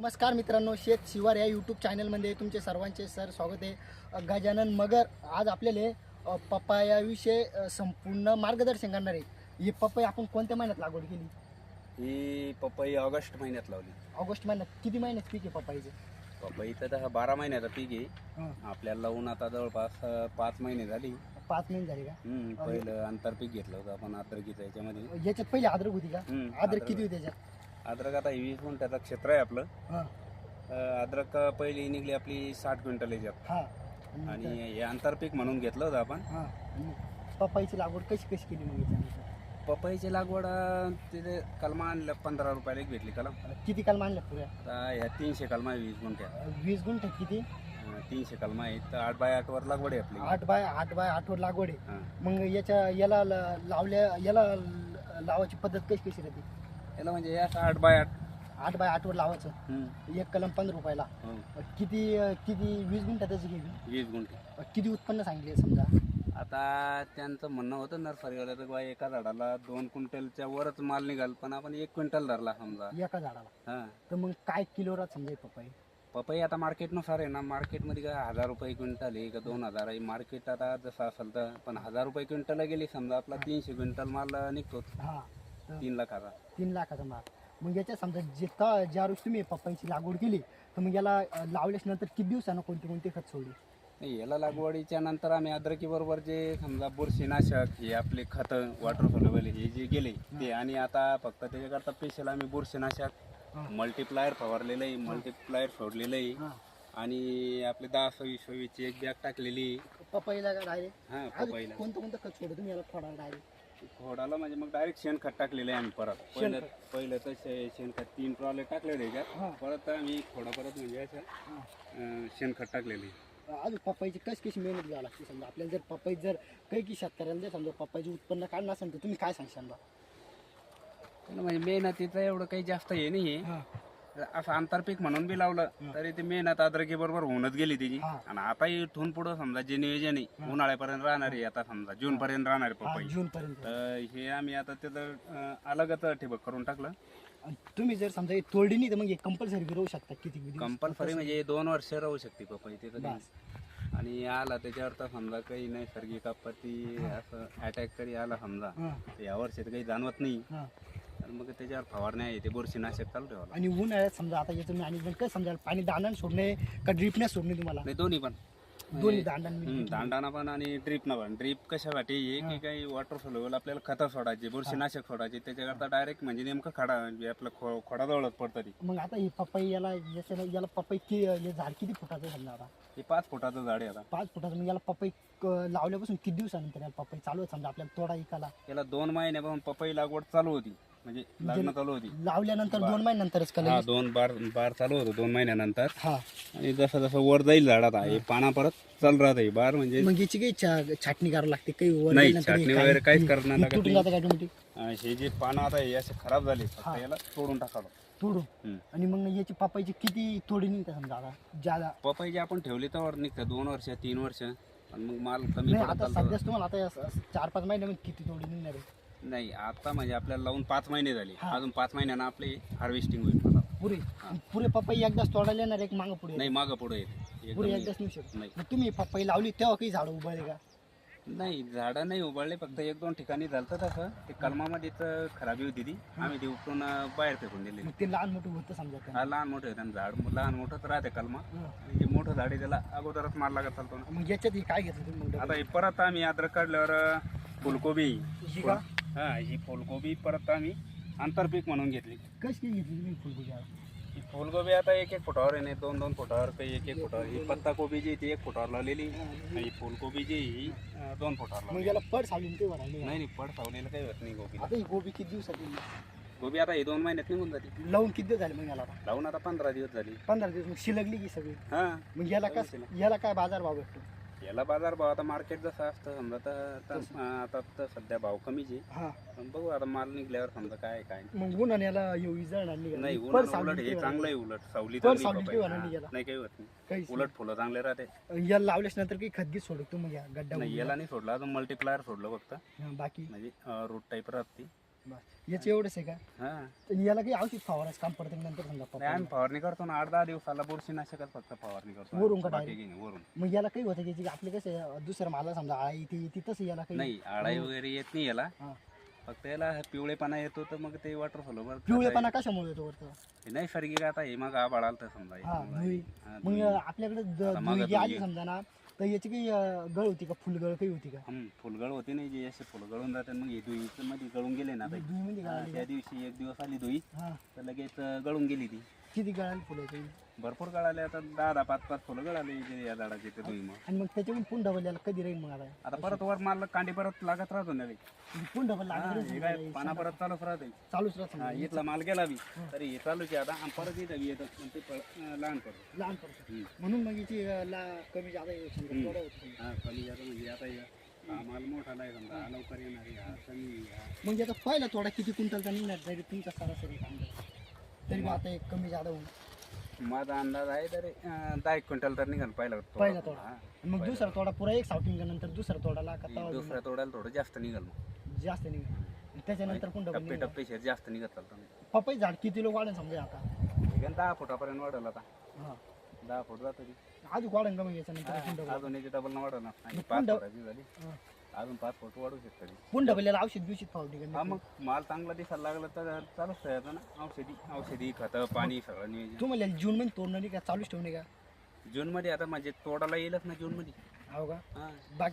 नमस्कार मित्रांनो शेत शिवार या यूट्यूब चॅनलमध्ये तुमचे सर्वांचे सर स्वागत आहे. गजानन मगर आज आपल्याला पपायाविषयी संपूर्ण मार्गदर्शन करणार आहे. ही पपई आपण कोणत्या महिन्यात लागवड केली? ही पपई ऑगस्ट महिन्यात लावली. ऑगस्ट महिन्यात किती महिन्यात पीक आहे पपईचं पपई तर बारा महिन्याचा पीक आहे. आपल्याला लावून आता जवळपास अं, पाच महिने झाली. पाच महिने झाले का? हम्म, पहिलं आंतरपीक घेतलं होतं आपण अद्रकीचं याच्यामध्ये. याच्यात पहिले अद्रक होती का? हम्म, अद्रक अद्रक- किती होती त्याच्यात अद्रक आता वीस गुंठ्याचं क्षेत्र आहे आपलं. हां. अं, अद्रक पहिली निघली आपली साठ क्विंटल याच्यात. हां. आणि हे आंतरपीक म्हणून घेतलं होतं आपण. हां. पपईची लागवड कशी कशी केली मग याच्यानंतर? पपईची लागवड अं, तिथे कलमा आणल्या पंधरा रुपयाला एक भेटली कलम. किती काल मांडल्या पुऱ्या? आता ह्या तीनशे कलमा आहे वीस गुंठ्या. वीस गुंठ किती? अं, तीनशे कलमा आहेत. तर आठ बाय आठ वर लागवड आहे आपली. आठ बाय आठ बाय आठवर लागवड आहे. हां. मग याच्या याला ल- लावल्या याला ल- लावायची पद्धत कशी कशी राहते? याला म्हणजे हे असं आठ बाय आठ. आठ बाय आठवर लावायचं. हम्म, एक कलम पंधरा रुपयाला. हो. किती किती वीस गुंठ्यातच घ्यावी? वीस गुंठे. किती उत्पन्न सांगले समजा? आता त्यांचं म्हणणं होतं नर्सरीवाल्याचं बा एका झाडाला दोन क्विंटलच्या वरच माल निघाल पण आपण एक क्विंटल धरला समजा. एका झाडाला. हा. तर मग काय किलोवर समजा पपई? पपई आता मार्केटनुसार आहे ना मार्केटमध्ये काय हजार रुपये क्विंटल आहे का दोन हजार आहे. मार्केट आता जसं असेल तर पण हजार रुपये क्विंटल गेली समजा आपला तीनशे क्विंटल माल निघतो हा. तर तीन लाखाचा. तीन लाखाचा माल. मग याच्या समजा जिथं ज्या रोज तुम्ही पपईची लागवड केली तर मग याला लावल्याच नंतर किती दिवसानं कोणती कोणती खत सोडली? नाही याला लागवडीच्या नंतर आम्ही अद्रकी बरोबर जे समजा बुरशीनाशक हे आपले खतं वॉटर सोलेबल हे जे गेले ते आणि आता फक्त त्याच्याकरता स्पेशल आम्ही बुरशीनाशक. मल्टीप्लायर फवारलेलं आहे मल्टीप्लायर सोडलेलं आहे. आणि आपले दहा सव्वीस सव्वीसची एक बॅग टाकलेली. पपईला डायरेक्ट हा पपईला. कोणतं कोणतं खत सोडलं तुम्ही याला थोडा डायरेक्ट घोडाला म्हणजे मग डायरेक्ट शेणखत टाकलेलं आहे आम्ही परत. पहिलं. पहिलं तर शे- शेणखत तीन ट्रॉले टाकले हा. त्याच्यात परत आम्ही थोडा परत म्हणजे असं अं, शेणखत टाकलेलं आहे अजून पपईची कशी कशी मेहनत घ्यावी लागते समजा? आपल्याला जर पपई जर काही की शेतकऱ्याला जर समजा पपईचं उत्पन्न काढणं असेल तर तुम्ही काय सांगशाल बा? त्याला म्हणजे मेहनतीचं एवढं काही जास्त हे नाही आहे हा. असं आंतरपीक म्हणून बी लावलं तरी ते मेहनत अद्रकी बरोबर होऊनच गेली त्याची. आणि आता इथून पुढं समजा जे नियोजन आहे उन्हाळ्यापर्यंत राहणार आहे आता समजा जून पर्यंत राहणार आहे पपई. जून पर्यंत तर हे आम्ही आता त्याचं अलगच ठिबक करून टाकलं. तुम्ही जर समजा हे तोडली नाही तर मग कंपल्सरी राहू शकता किती दिवस? कंपल्सरी म्हणजे दोन वर्ष राहू शकते पपई काही. बस. आणि आला त्याच्यावर तर समजा काही नैसर्गिक आपत्ती असं अटॅक करी आला समजा. हा. तर या वर्षी तर काही जाणवत नाही. हा. तर मग त्याच्यावर फवारण्या आहे ते बुरशीनाशक चालू ठेवायला आणि उन्हाळ्यात समजा आता याचं मॅनेजमेंट कसं समजा पाणी दांडण सोडणे का ड्रिपने सोडणे तुम्हाला? नाही दोन्ही पण. दोन्ही दांडण हम्म, दांडाना पण आणि ड्रीपना पण. ड्रीप कशासाठी? आहे की काही वॉटर सोलवेल आपल्याला खतं सोडायचे बुरशीनाशक सोडायचे त्याच्याकरता डायरेक्ट म्हणजे नेमकं खडा म्हणजे आपलं खो खोडाजवळच पडतं ती. मग आता ही पपई याला याच्या याला पपई कि हे झाड किती फुटाचं आहे समजा आता? हे पाच फुटाचं झाड आहे आता. पाच फुटाचं मग याला पपई क- लावल्यापासून किती दिवसानंतर याला पपई चालू आहे? समजा आपल्याला तोडा इकाला त्याला दोन महिन्यापासून पपई लागवड चालू होती. म्हणजे लागणं चालू होती लावल्यानंतर दोन महिन्यानंतरच का हा लगेच? दोन बार बार चालू होतं दोन महिन्यानंतर हा आणि जसं जसं वर जाईल झाडात आहे पाना परत चालू राहत आहे बार म्हणजे मग याची काही छा- छाटणी करावी लागते काही वर नाही, गेल्यानंतर छाटणी वगैरे काहीच ही- करणं ही लागत तुटून नाही. जातं काय ऑटोमॅटिक अं, हे जे पानं आता हे असे खराब झाले फक्त हा. याला तोडून टाकावं तोडून हम्म. आणि मग याची पपईची किती तोडी निघते समजा आता ज्यादा पपई जे आपण ठेवली तर निघतं दोन वर्ष तीन वर्ष आणि मग माल कमी नाही पडत आता. सध्याच तुम्हाला आता या- चार पाच महिन्यामध्ये किती तोडी निघणार आहे नाही आता म्हणजे आपल्याला लावून पाच महिने झाले. हा. अजून पाच महिन्यानं आपली हार्वेस्टिंग होईल मला पुरे पुरे पपई एकदाच तोडायला येणार एक मागं पुढे. नाही मागं पुढे येते. पुरे एकदम एकदाच नेऊ शकतो नाही. मग तुम्ही पपई लावली तेव्हा काही झाडं उभारले का? नाही झाडं नाही उभारले फक्त एक दोन ठिकाणी झालं तसं. ते कलमामध्ये तर खराबी होती ती आम्ही ती उपटून अं, बाहेर फेकून दिली मग ते लहान मोठं होतं समजा. हा लहान मोठं आहे आणि झाड लहान मोठंच राहते कलमा. हं. मोठं झाड आहे त्याला अगोदरच मार लागत चालतो ना. मग याच्यात हे काय घेतलं तुम्ही मग आता हे परत आम्ही अद्रक काढल्यावर अं, फुलकोबी ही का? हा ही फुलकोबी परत आम्ही आंतरपीक म्हणून घेतली. कशी काय घेतली तुम्ही फुलकोबी आता? ही फुलकोबी आता एक एक फुटावर आहे नाही दोन दोन फुटावर काही एक एक फुटावर. ही पत्ता कोबी जी ती एक फुटावर लावलेली. आणि ही फुलकोबी जी ही अं, दोन फुटावर मग लावलेली. याला पड सावली ते नाही? नाही पड सावलेलं काही होत नाही गोबी आता ही गोबी किती दिवसात येईल? गोबी आता ही दोन महिन्यात निघून जाते. लावून किती दिवस झाले मग याला आता? लावून आता पंधरा दिवस झाली. पंधरा दिवस मग शिलगली की सगळी? हा. मग याला कस याला काय बाजार भाव भेटतो? याला बाजार भाव आता मार्केट जसं असतं समजा तर आता तर सध्या भाव कमीच आहे. हा. पण बघू आता माल निघल्यावर समजा काय काय नाही. मग उन्हाने याला येऊ नाही नाही पड उलट हे. चांगलं आहे उलट. सावली पण चांगली सावली पपई. किंवा नाही हा, याला. नाही काही होत नाही. उलट फुलं चांगले राहते. याला लावल्याच नंतर काही खतगी सोडतो मग या गड्डा नाही याला नाही सोडलं. अजून मल्टीप्लायर सोडलं फक्त. हा, बाकी? म्हणजे रूट टाईप राहते याचं एवढंच आहे का? हा. तर याला काही औषध फवारायचं काम पडतं नंतर समजा नाही पप्पा आम्ही फवारणी करतो ना आठ दहा दिवसाला बुरशीनाशकच फक्त फवारणी करतो वरून का बाकी direct? काही नाही, वरून. मग याला काही होतं की आपले कसे दुसऱ्या मला समजा आळी ती ती तसं याला काही? नाही आळाई वगैरे येत नाही याला. हा. फक्त याला पिवळेपणा येतो तर मग ते वॉटर फॉलोवर पिवळेपणा कशामुळे येतो वरतं नैसर्गिक आता हे मग आबाळ आलं तर समजा. हे हा हा, मग. आपल्याकडे द- आता मागं धुई आली. समजा ना तर याची काही अं, गळ होती का? फुलगळ काही होती का? हम्म, फुलगळ होती नाही जे असे फुल गळून जातात मग हे दुई मध्ये गळून गेले ना हा, त्या दिवशी एक दिवस आली दुई हा. तर लगेच अं, गळून गेली ती. किती गळाली फुलं होती भरपूर गळाले आता दहा दहा पाच पाच फुलं गळाले इथे या झाडाचे ते मग आणि मग त्याच्यावरून पुन डबल याला कधी राहील मग आता आता परत वर मारलं कांडी परत लागत राहतो ना रे. म्हणजे पुन डबल हा, हे काय पाना परत चालूच राहते चालूच राहत हा समजा. इथला माल गेला बी तरी हे चालूच आहे आता आणि परत इथं बी येतं पण ते फळ, अं, लहान पडतं लहान पडतं हम्म. म्हणून मग अं, ला कमी जादा येऊ. थोडं होतं समजा. हा कमी जातं म्हणजे आता हे, हा माल मोठा नाही समजा हा लवकर येणार आहे, हा कमी हा. मग याचा पहिला थोडा किती क्विंटलचा निघणार तरी तुमचा सरासरी अंदाज तरी मग आता एक कमी जादा होऊन माझा अंदाज आहे तरी अं, दहा एक क्विंटल तर निघाल पहिला तोडा. पहिला तोडा. हा. मग दुसरा थोडा पुरा एक सावटिंग नंतर दुसरा तोडा लागा हे दुसऱ्या तोड्याला थोडं जास्त निघाल मग जास्त निघेल त्याच्यानंतर डबल टप्पे. टप्पे शेर जास्त निघत चालतं पपई झाड किती लोक वाढेल समजा आता काय दहा फुटापर्यंत वाढलं आता हा दहा फूट जातं ती. अजून वाढेल का मग याच्यानंतर डबल अजून याची डबल न वाढवणार आणि मग पाच फुटाची झाली हा. अजून पाच फूट वाढू शकते ती. डबल याला औषध बिवषध फावटी हा मग माल चांगला दिसायला लागला तर चालूच राहायचं ना. औषधी औषधी खतं पाणी सगळं नियोजन. तुम्हाला जून मध्ये तोडणार नाही का? चालूच ठेवणे का जून मध्ये आता म्हणजे तोडाला येईलच ना जून मध्ये. हो का? हा. बाकी